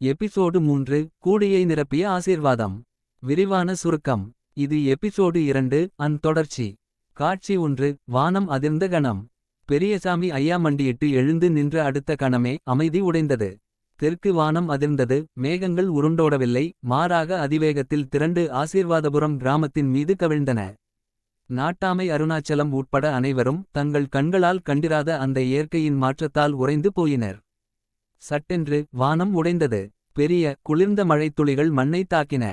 Episode மூன்று கூடையை நிரப்பிய ஆசீர்வாதம். விரிவான சுருக்கம். இது எபிசோடு இரண்டு அன் தொடர்ச்சி. காட்சி ஒன்று வானம் அதிர்ந்த கணம். பெரியசாமி ஐயா மண்டியிட்டு எழுந்து நின்ற அடுத்த கணமே அமைதி உடைந்தது. தெற்கு வானம் அதிர்ந்தது மேகங்கள் உருண்டோடவில்லை மாறாக அதிவேகத்தில் திரண்டு ஆசீர்வாதபுரம் கிராமத்தின் மீது கவிழ்ந்தன. நாட்டாமை அருணாச்சலம் உட்பட அனைவரும் தங்கள் கண்களால் கண்டிராத அந்த இயற்கையின் மாற்றத்தால் உறைந்து போயினர். சட்டென்று வானம் உடைந்தது. பெரிய குளிர்ந்த மழைத்துளிகள் மண்ணை தாக்கின.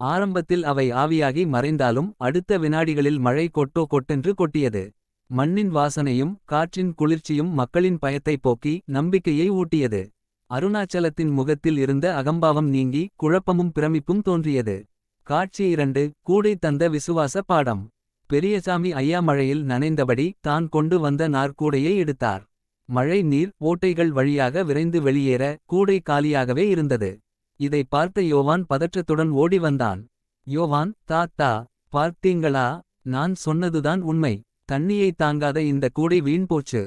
ஆரம்பத்தில் அவை ஆவியாகி மறைந்தாலும் அடுத்த வினாடிகளில் மழை கொட்டோ கொட்டென்று கொட்டியது. மண்ணின் வாசனையும் காற்றின் குளிர்ச்சியும் மக்களின் பயத்தை போக்கி நம்பிக்கையை ஊட்டியது. அருணாச்சலத்தின் முகத்தில் இருந்த அகம்பாவம் நீங்கி குழப்பமும் பிரமிப்பும் தோன்றியது. காட்சி இரண்டு கூடை தந்த விசுவாச பாடம். பெரியசாமி ஐயா மழையில் நனைந்தபடி தான் கொண்டு வந்த நாற்கூடையை எடுத்தார். மழை நீர் ஓட்டைகள் வழியாக விரைந்து வெளியேற கூடை காலியாகவே இருந்தது. இதை பார்த்த யோவான் பதற்றத்துடன் ஓடி வந்தான். யோவான் தாத்தா பார்த்தீங்களா? நான் சொன்னதுதான் உண்மை. தண்ணியை தாங்காத இந்த கூடை வீண் போச்சு.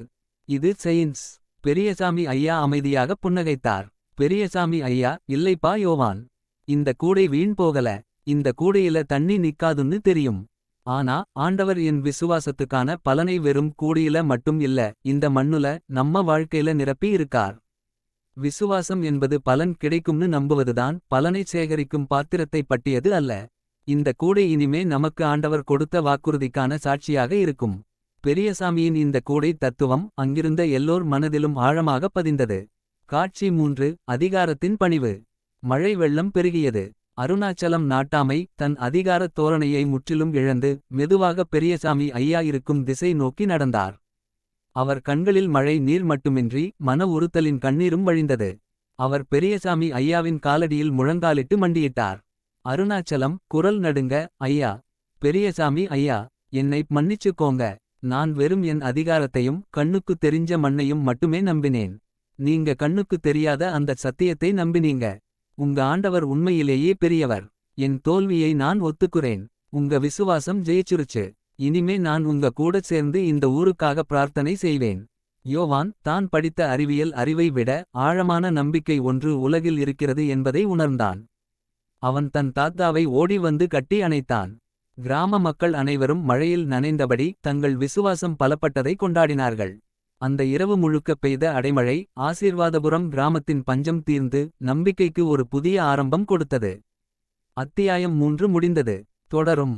இது செயின்ஸ். பெரியசாமி ஐயா அமைதியாக புன்னகைத்தார். பெரியசாமி ஐயா இல்லைப்பா யோவான். இந்த கூடை வீண் போகல. இந்த கூடையில தண்ணி நிக்காதுன்னு தெரியும். ஆனா ஆண்டவர் என் விசுவாசத்துக்கான பலனை வெறும் கூடியில மட்டும் இல்ல இந்த மண்ணுல நம்ம வாழ்க்கையில நிரப்பி இருக்கார். விசுவாசம் என்பது பலன் கிடைக்கும்னு நம்புவதுதான் பலனை சேகரிக்கும் பாத்திரத்தை பட்டியது அல்ல. இந்த கூடை இனிமே நமக்கு ஆண்டவர் கொடுத்த வாக்குறுதிக்கான சாட்சியாக இருக்கும். பெரியசாமியின் இந்த கூடை தத்துவம் அங்கிருந்த எல்லோர் மனதிலும் ஆழமாக பதிந்தது. காட்சி மூன்று அதிகாரத்தின் பணிவு. மழை வெள்ளம் பெருகியது. அருணாச்சலம் நாட்டாமை தன் அதிகாரத் தோரணையை முற்றிலும் இழந்து மெதுவாக பெரியசாமி ஐயா இருக்கும் திசை நோக்கி நடந்தார். அவர் கண்களில் மழை நீர் மட்டுமின்றி மன உறுத்தலின் கண்ணீரும் வழிந்தது. அவர் பெரியசாமி ஐயாவின் காலடியில் முழங்காலிட்டு மண்டியிட்டார். அருணாச்சலம் குரல் நடுங்க ஐயா. பெரியசாமி ஐயா என்னை மன்னிச்சுக்கோங்க. நான் வெறும் என் அதிகாரத்தையும் கண்ணுக்கு தெரிஞ்ச மண்ணையும் மட்டுமே நம்பினேன். நீங்க கண்ணுக்கு தெரியாத அந்த சத்தியத்தை நம்பினீங்க. உங்க ஆண்டவர் உண்மையிலேயே பெரியவர். என் தோல்வியை நான் ஒத்துக்குறேன். உங்க விசுவாசம் ஜெயிச்சிருச்சு. இனிமே நான் உங்க கூட சேர்ந்து இந்த ஊருக்காக பிரார்த்தனை செய்வேன். யோவான் தான் படித்த அறிவியல் அறிவை விட ஆழமான நம்பிக்கை ஒன்று உலகில் இருக்கிறது என்பதை உணர்ந்தான். அவன் தன் தாத்தாவை ஓடி வந்து கட்டி அணைத்தான். கிராம மக்கள் அனைவரும் மழையில் நனைந்தபடி தங்கள் விசுவாசம் பலப்பட்டதை கொண்டாடினார்கள். அந்த இரவு முழுக்க பெய்த அடைமழை ஆசீர்வாதபுரம் கிராமத்தின் பஞ்சம் தீர்ந்து நம்பிக்கைக்கு ஒரு புதிய ஆரம்பம் கொடுத்தது. அத்தியாயம் மூன்று முடிந்தது. தொடரும்.